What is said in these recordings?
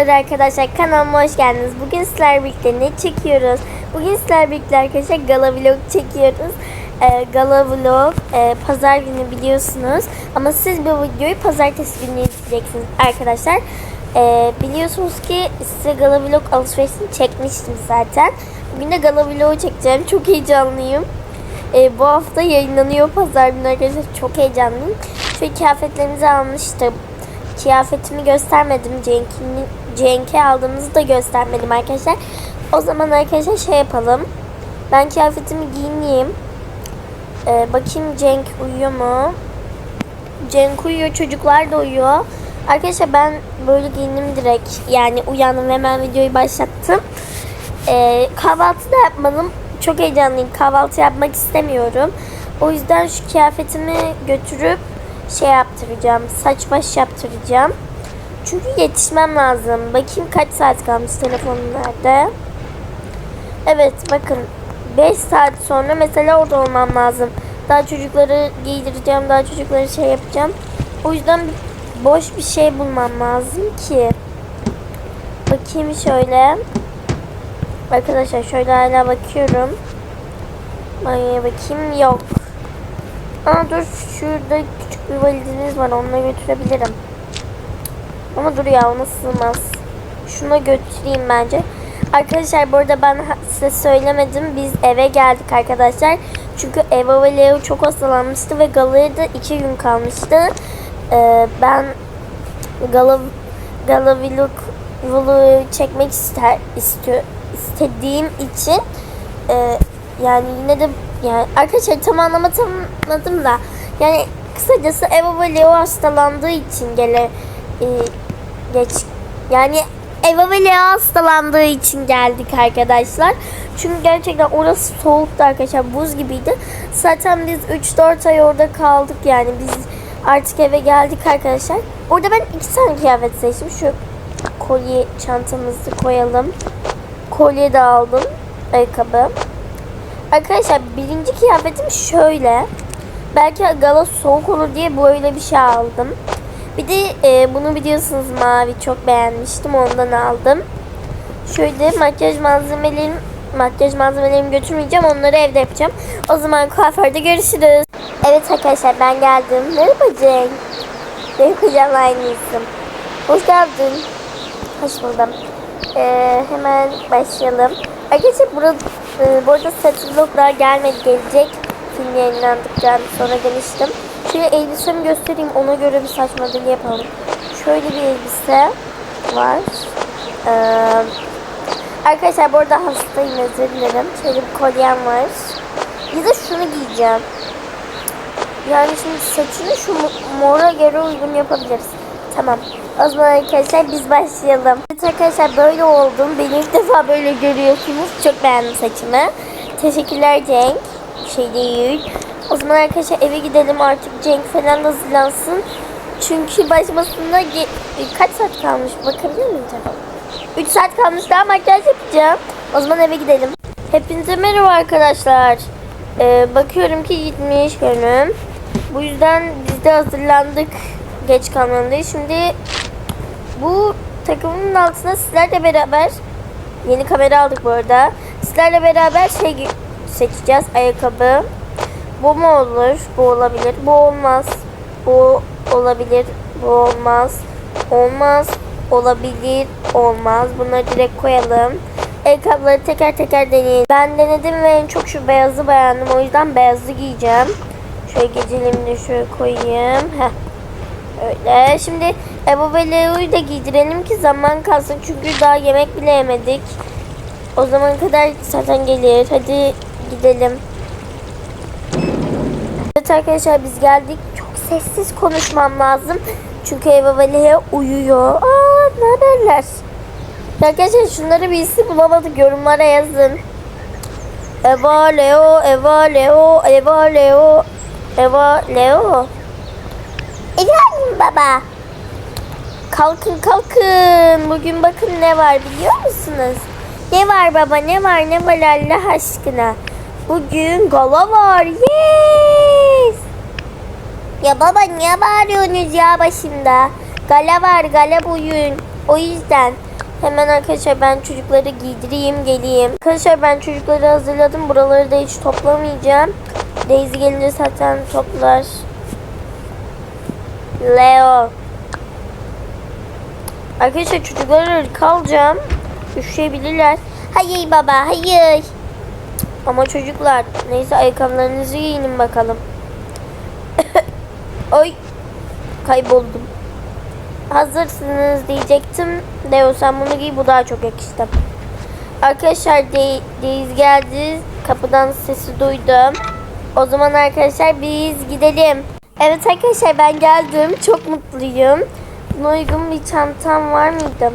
Merhabalar arkadaşlar kanalıma hoş geldiniz. Bugün sizlerle birlikte ne çekiyoruz? Bugün sizlerle birlikte arkadaşlar gala vlog çekiyoruz. Ee, gala vlog e, pazar günü biliyorsunuz. Ama siz bu videoyu pazartesi günü izleyeceksiniz arkadaşlar. Ee, biliyorsunuz ki size gala vlog alışverişini çekmiştim zaten. Bugün de gala vlogu çekeceğim. Çok heyecanlıyım. Ee, bu hafta yayınlanıyor pazar günü arkadaşlar. Çok heyecanlıyım. Şöyle kıyafetlerimizi almıştım kıyafetimi göstermedim. Cenk'in Cenk'e aldığımızı da göstermedim arkadaşlar. O zaman arkadaşlar şey yapalım. Ben kıyafetimi giyineyim. Ee, bakayım Cenk uyuyor mu? Cenk uyuyor. Çocuklar da uyuyor. Arkadaşlar ben böyle giyindim direkt. Yani uyandım ve hemen videoyu başlattım. Ee, kahvaltı da yapmadım. Çok heyecanlıyım. Kahvaltı yapmak istemiyorum. O yüzden şu kıyafetimi götürüp şey yaptıracağım. Saç baş yaptıracağım. Çünkü yetişmem lazım. Bakayım kaç saat kalmış telefonum nerede. Evet bakın 5 saat sonra mesela orada olmam lazım. Daha çocukları giydireceğim. Daha çocukları şey yapacağım. O yüzden boş bir şey bulmam lazım ki. Bakayım şöyle. Arkadaşlar şöyle hala bakıyorum. Banyoya bakayım. Yok. Aa dur şurada küçük bir valizimiz var onunla götürebilirim. Ama dur ya ona sığmaz. Şuna götüreyim bence. Arkadaşlar bu arada ben size söylemedim. Biz eve geldik arkadaşlar. Çünkü Eva ve Leo çok hastalanmıştı ve galaya da iki gün kalmıştı. Ee, ben gala, gala vlog, vlogu çekmek ister, istiyor, istediğim için e, yani yine de yani arkadaşlar tam anlatamadım da yani kısacası Eva ve Leo hastalandığı için gele e, geç yani Eva ve Leo hastalandığı için geldik arkadaşlar. Çünkü gerçekten orası soğuktu arkadaşlar. Buz gibiydi. Zaten biz 3-4 ay orada kaldık yani. Biz artık eve geldik arkadaşlar. Orada ben iki tane kıyafet seçtim. Şu kolye çantamızı koyalım. Kolye de aldım. Ayakkabı. Arkadaşlar birinci kıyafetim şöyle. Belki gala soğuk olur diye böyle bir şey aldım. Bir de e, bunu biliyorsunuz mavi çok beğenmiştim ondan aldım. Şöyle makyaj malzemelerim makyaj malzemelerimi götürmeyeceğim onları evde yapacağım. O zaman kuaförde görüşürüz. Evet arkadaşlar ben geldim. Merhaba Cenk. Benim kocam aynı isim. Hoş geldin. Hoş buldum. Ee, hemen başlayalım. Arkadaşlar burada, e, bu arada set vloglar gelmedi gelecek. Film yayınlandıktan sonra demiştim. Şöyle elbisemi göstereyim ona göre bir saç modeli yapalım. Şöyle bir elbise var. Ee, arkadaşlar bu arada hastayım özür dilerim. Şöyle bir kolyem var. Bir de şunu giyeceğim. Yani şimdi saçını şu mo- mora göre uygun yapabiliriz. Tamam. O zaman arkadaşlar biz başlayalım. Evet arkadaşlar böyle oldum. Beni ilk defa böyle görüyorsunuz. Çok beğendim saçımı. Teşekkürler Cenk. Şey değil. O zaman arkadaşlar eve gidelim artık Cenk falan hazırlansın. Çünkü başmasında kaç saat kalmış bakabilir miyim telefon? 3 saat kalmış daha makyaj yapacağım. O zaman eve gidelim. Hepinize merhaba arkadaşlar. Ee, bakıyorum ki gitmiş gönlüm. Bu yüzden biz de hazırlandık. Geç kalmalıyız. Şimdi bu takımın altına sizlerle beraber yeni kamera aldık bu arada. Sizlerle beraber şey seçeceğiz. Ayakkabı. Bu mu olur? Bu olabilir. Bu olmaz. Bu olabilir. Bu olmaz. Olmaz. Olabilir. Olmaz. Bunları direkt koyalım. Ayakkabıları teker teker deneyelim. Ben denedim ve en çok şu beyazı beğendim. O yüzden beyazı giyeceğim. Şöyle geceliğimi de şöyle koyayım. Heh. Öyle. Şimdi Eva ve Leo'yu da giydirelim ki zaman kalsın. Çünkü daha yemek bile yemedik. O zaman kadar zaten gelir. Hadi gidelim. Evet arkadaşlar biz geldik. Çok sessiz konuşmam lazım. Çünkü Eva ve Leo uyuyor. Aa ne haberler? Arkadaşlar şunları bir isim bulamadık. Yorumlara yazın. Eva Leo, Eva Leo, Eva Leo, Eva Leo. Efendim baba. Kalkın kalkın. Bugün bakın ne var biliyor musunuz? Ne var baba ne var ne var Allah aşkına. Bugün gala var. Yes. Ya baba niye bağırıyorsunuz ya başımda? Gala var gala bugün. O yüzden. Hemen arkadaşlar ben çocukları giydireyim geleyim. Arkadaşlar ben çocukları hazırladım. Buraları da hiç toplamayacağım. Daisy gelince zaten toplar. Leo. Arkadaşlar çocukları kalacağım. Üşüyebilirler. Hayır baba hayır. Ama çocuklar neyse ayakkabılarınızı giyinin bakalım. Oy kayboldum. Hazırsınız diyecektim. Leo sen bunu giy bu daha çok yakıştı. Arkadaşlar De Deiz geldi. Kapıdan sesi duydum. O zaman arkadaşlar biz gidelim. Evet arkadaşlar ben geldim. Çok mutluyum. Buna uygun bir çantam var mıydı?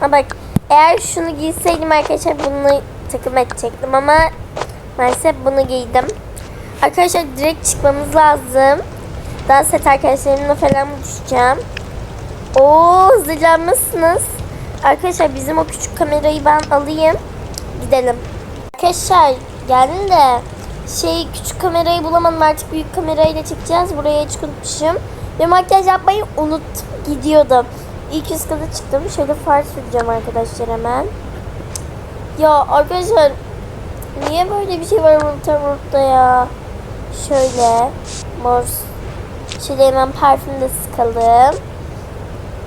Ha bak eğer şunu giyseydim arkadaşlar bunu takım edecektim ama maalesef bunu giydim. Arkadaşlar direkt çıkmamız lazım. Daha set arkadaşlarımla falan buluşacağım. Oo hazırlanmışsınız. Arkadaşlar bizim o küçük kamerayı ben alayım. Gidelim. Arkadaşlar geldim de şey küçük kamerayı bulamadım artık büyük kamerayla çekeceğiz. Buraya hiç unutmuşum. Ve makyaj yapmayı unuttum gidiyordum. İlk üst kata çıktım. Şöyle far süreceğim arkadaşlar hemen. Ya arkadaşlar niye böyle bir şey var burada burada ya? Şöyle mor Şöyle hemen parfüm de sıkalım.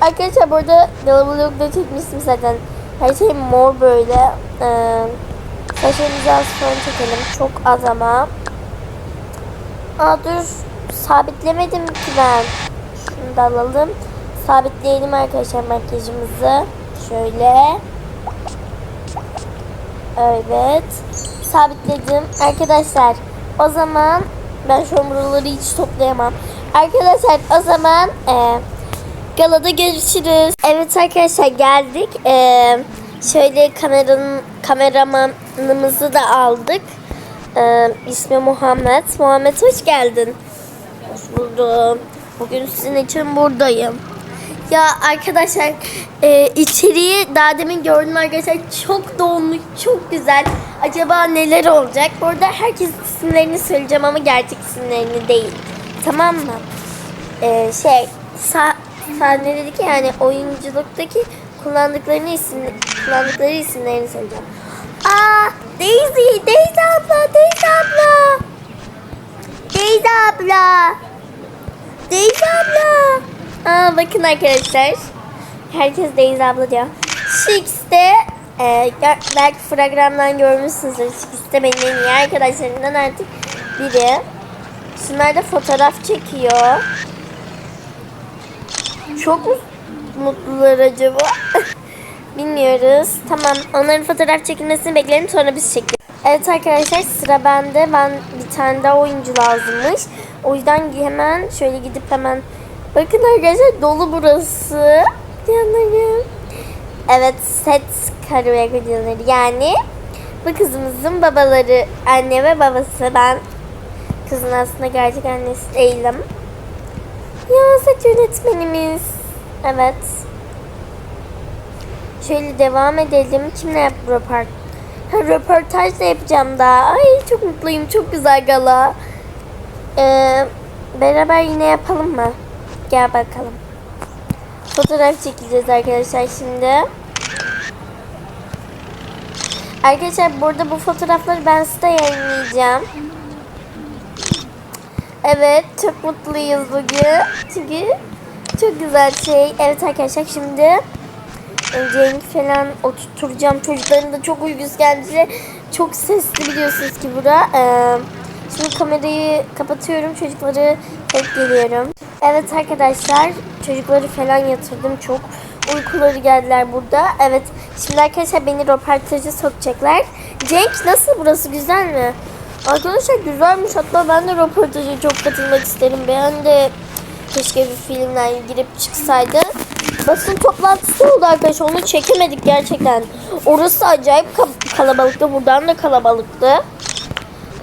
Arkadaşlar burada Galabalog'da çekmiştim zaten. Her şey mor böyle. Ee, saçlarımızı az sonra çekelim. Çok az ama. Aa dur. Sabitlemedim ki ben. Şunu da alalım. Sabitleyelim arkadaşlar makyajımızı. Şöyle. Evet. Sabitledim. Arkadaşlar o zaman ben şu buraları hiç toplayamam. Arkadaşlar o zaman e, galada görüşürüz. Evet arkadaşlar geldik. E, şöyle kameranın kameramanımızı da aldık. E, ismi Muhammed. Muhammed hoş geldin. Buldum. Bugün sizin için buradayım. Ya arkadaşlar e, içeriği daha demin gördüm arkadaşlar çok dolmuş çok güzel. Acaba neler olacak? Bu arada herkes isimlerini söyleyeceğim ama gerçek isimlerini değil. Tamam mı? E, şey sa sahne dedi ki yani oyunculuktaki kullandıklarını isim kullandıkları isimlerini söyleyeceğim. Aa Daisy, Daisy abla, Daisy abla. Daisy abla. Daisy abla. Aa, bakın arkadaşlar. Herkes Daisy abla diyor. De e, belki fragramdan görmüşsünüzdür. De benim en iyi arkadaşlarımdan artık biri. Şunlar da fotoğraf çekiyor. Çok mu mutlular acaba? Bilmiyoruz. Tamam. Onların fotoğraf çekilmesini bekleyelim sonra biz çekelim. Evet arkadaşlar sıra bende. Ben bir tane daha oyuncu lazımmış. O yüzden hemen şöyle gidip hemen Bakın arkadaşlar dolu burası. Yanlarım. Evet set karı videoları yani bu kızımızın babaları anne ve babası ben kızın aslında gerçek annesi değilim. Ya set yönetmenimiz. Evet. Şöyle devam edelim. Kimle yap röport? Ha, röportaj da yapacağım daha. Ay çok mutluyum. Çok güzel gala. Ee, beraber yine yapalım mı? Gel bakalım. Fotoğraf çekeceğiz arkadaşlar şimdi. Arkadaşlar burada bu fotoğrafları ben size yayınlayacağım. Evet çok mutluyuz bugün. Çünkü çok güzel şey. Evet arkadaşlar şimdi Cenk falan oturtacağım. Çocukların da çok uykusu geldi. Çok sesli biliyorsunuz ki bura. Ee, şimdi kamerayı kapatıyorum. Çocukları tek geliyorum. Evet arkadaşlar çocukları falan yatırdım. Çok uykuları geldiler burada. Evet şimdi arkadaşlar beni röportaja sokacaklar. Cenk nasıl burası güzel mi? Arkadaşlar güzelmiş. Hatta ben de röportaja çok katılmak isterim. Ben de keşke bir filmden girip çıksaydı. Basın toplantısı oldu arkadaşlar. Onu çekemedik gerçekten. Orası acayip ka- kalabalıktı. Buradan da kalabalıktı.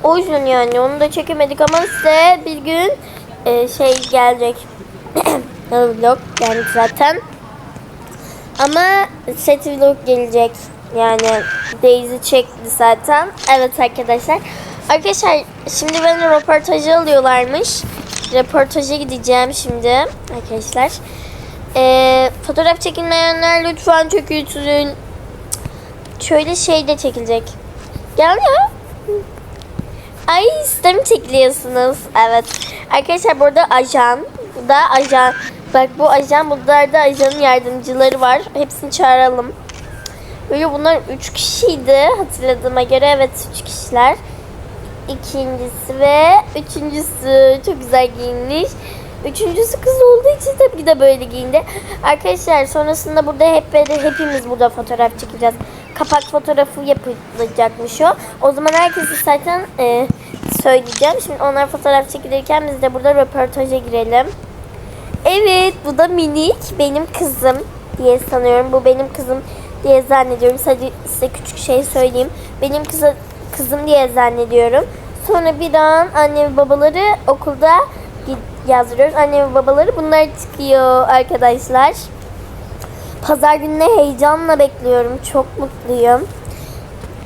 O yüzden yani onu da çekemedik ama size bir gün e, şey gelecek. vlog geldi zaten. Ama set vlog gelecek. Yani Daisy çekti zaten. Evet arkadaşlar. Arkadaşlar şimdi beni röportajı alıyorlarmış. Röportaja gideceğim şimdi arkadaşlar. Ee, fotoğraf çekilmeyenler lütfen çökülsün. Şöyle şey de çekilecek. Gel ya. Ay sistem çekiliyorsunuz. Evet. Arkadaşlar burada ajan. Bu da ajan. Bak bu ajan. Bunlar da ajanın yardımcıları var. Hepsini çağıralım. Böyle bunlar üç kişiydi hatırladığıma göre. Evet üç kişiler. İkincisi ve üçüncüsü çok güzel giyinmiş. Üçüncüsü kız olduğu için tabii ki de böyle giyindi. Arkadaşlar sonrasında burada hep hepimiz burada fotoğraf çekeceğiz. Kapak fotoğrafı yapılacakmış o. O zaman herkesi zaten e, söyleyeceğim. Şimdi onlar fotoğraf çekilirken biz de burada röportaja girelim. Evet bu da minik benim kızım diye sanıyorum. Bu benim kızım diye zannediyorum. Sadece size küçük şey söyleyeyim. Benim kıza, kızım diye zannediyorum. Sonra bir an anne ve babaları okulda yazdırıyoruz. Anne ve babaları bunlar çıkıyor arkadaşlar. Pazar gününe heyecanla bekliyorum. Çok mutluyum.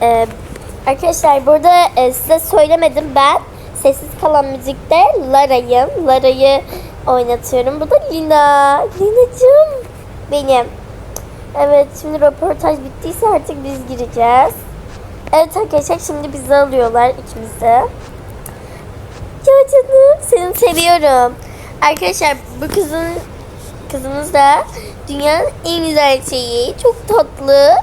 Ee, arkadaşlar burada e, size söylemedim ben sessiz kalan müzikte Lara'yım. Lara'yı oynatıyorum. Bu da Lina. Lina'cığım benim. Evet şimdi röportaj bittiyse artık biz gireceğiz. Evet arkadaşlar şimdi bizi alıyorlar ikimizi. Ya canım seni seviyorum. Arkadaşlar bu kızın kızımız da dünyanın en güzel şeyi. Çok tatlı.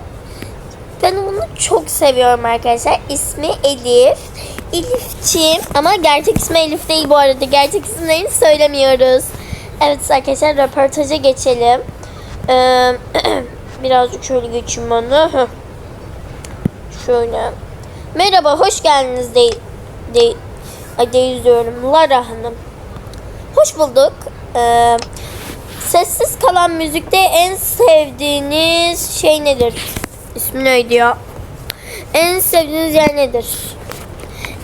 Ben onu çok seviyorum arkadaşlar. İsmi Elif. Elifçim ama gerçek ismi Elif değil bu arada. Gerçek isimlerini söylemiyoruz. Evet arkadaşlar röportaja geçelim. Ee, birazcık şöyle geçeyim onu. Şöyle. Merhaba hoş geldiniz de, de, ay, de diyorum Lara Hanım. Hoş bulduk. Ee, sessiz kalan müzikte en sevdiğiniz şey nedir? İsmi neydi ya? En sevdiğiniz yer nedir?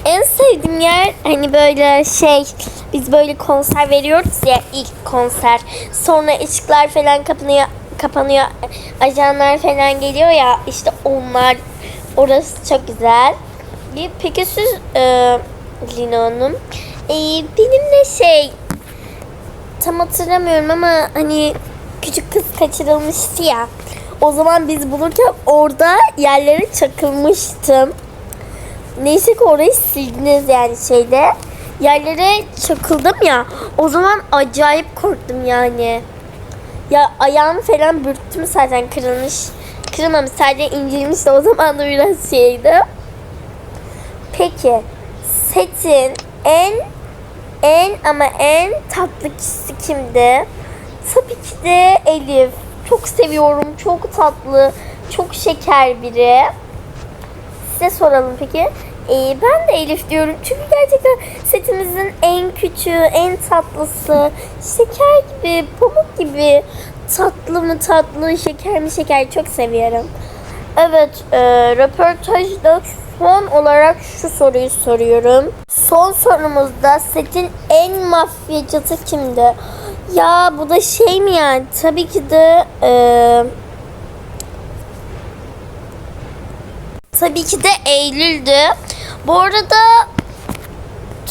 En sevdiğim yer hani böyle şey biz böyle konser veriyoruz ya ilk konser. Sonra ışıklar falan kapanıyor kapanıyor. Ajanlar falan geliyor ya işte onlar orası çok güzel. E, Peki siz e, Lina Hanım e, benim de şey tam hatırlamıyorum ama hani küçük kız kaçırılmıştı ya. O zaman biz bulurken orada yerlere çakılmıştım. Neyse ki orayı sildiniz yani şeyde. Yerlere çakıldım ya. O zaman acayip korktum yani. Ya ayağımı falan bürktüm zaten kırılmış. Kırılmamış sadece incinmiş de o zaman da biraz şeydi. Peki setin en en ama en tatlı kişisi kimdi? Tabii ki de Elif. Çok seviyorum. Çok tatlı. Çok şeker biri. Size soralım peki. Ee, ben de Elif diyorum. Çünkü gerçekten setimizin en küçüğü, en tatlısı. Şeker gibi, pamuk gibi. Tatlı mı tatlı, şeker mi şeker çok seviyorum. Evet, e, röportajda son olarak şu soruyu soruyorum. Son sorumuzda setin en mafyacısı kimdi? Ya bu da şey mi yani? Tabii ki de e, tabii ki de Eylül'dü. Bu arada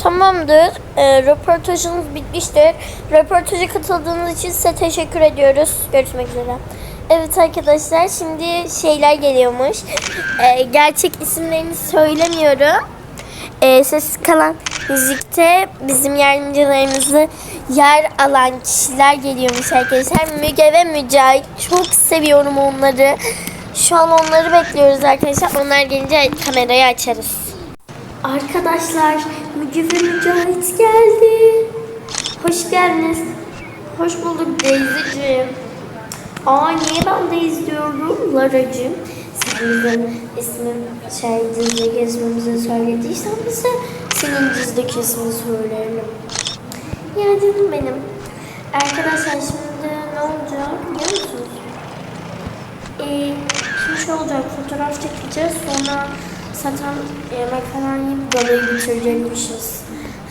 tamamdır. E, röportajımız bitmiştir. Röportaja katıldığınız için size teşekkür ediyoruz. Görüşmek üzere. Evet arkadaşlar şimdi şeyler geliyormuş. E, gerçek isimlerini söylemiyorum. E, sessiz kalan müzikte bizim yardımcılarımızı yer alan kişiler geliyormuş arkadaşlar. Müge ve Mücahit. Çok seviyorum onları. Şu an onları bekliyoruz arkadaşlar. Onlar gelince kamerayı açarız. Arkadaşlar Müge ve Mücahit geldi. Hoş geldiniz. Hoş bulduk Deyzi'ciğim. Aa niye ben de izliyorum Lara'cığım? Sen bizim ismin şey dizdeki ismimizi söylediysen bize senin dizdeki ismini söyleyelim. Ya canım benim. Arkadaşlar şimdi ne olacak biliyor musunuz? Ee, şimdi şey olacak fotoğraf çekeceğiz sonra zaten yemek falan yiyip galayı bitirecekmişiz.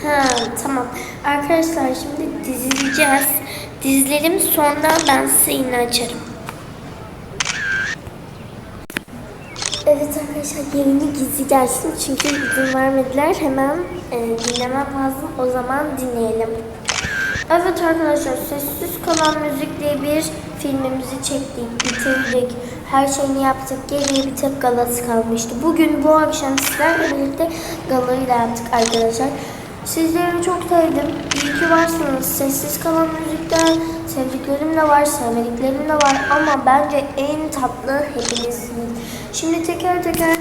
Ha tamam. Arkadaşlar şimdi dizileceğiz. Dizlerim sonra ben size yine açarım. Evet arkadaşlar yayını gizli gelsin çünkü izin vermediler. Hemen e, dinlemem lazım. O zaman dinleyelim. Evet arkadaşlar Sessiz Kalan Müzik diye bir filmimizi çektik, bitirdik. Her şeyini yaptık. Geriye bir tek galası kalmıştı. Bugün bu akşam sizlerle birlikte galayı da yaptık arkadaşlar. Sizleri çok sevdim. İyi ki varsınız. Sessiz Kalan Müzik'ten sevdiklerim de var, sevmediklerim de var. Ama bence en tatlı hepinizsiniz. Şimdi teker teker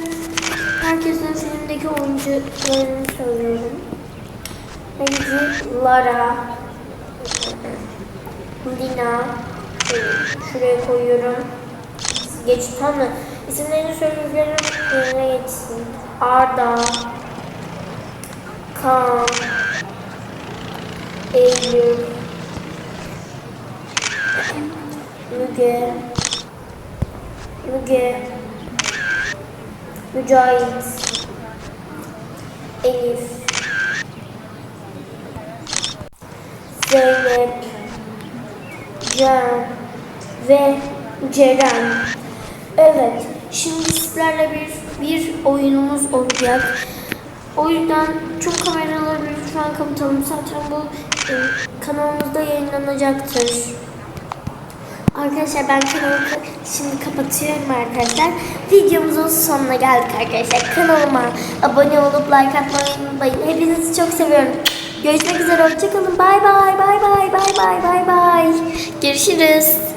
herkesin filmdeki oyuncularını söylüyorum. Neydi? Lara, Dina, şuraya koyuyorum. Geç tamam mı? İsimlerini söylediklerim yerine geçsin. Arda, Kaan, Eylül, Müge, Müge, Mücahit, Elif, Zeynep, Can ve Ceren. Evet, şimdi sizlerle bir, bir oyunumuz olacak. O yüzden çok kameraları lütfen kapatalım. Zaten bu e, kanalımızda yayınlanacaktır. Arkadaşlar ben kanalı ka- şimdi kapatıyorum arkadaşlar. Videomuzun sonuna geldik arkadaşlar. Kanalıma abone olup like atmayı unutmayın. Hepinizi çok seviyorum. Görüşmek üzere. Hoşçakalın. Bay bay. Bay bay. Bay bay. Bay bay. Görüşürüz.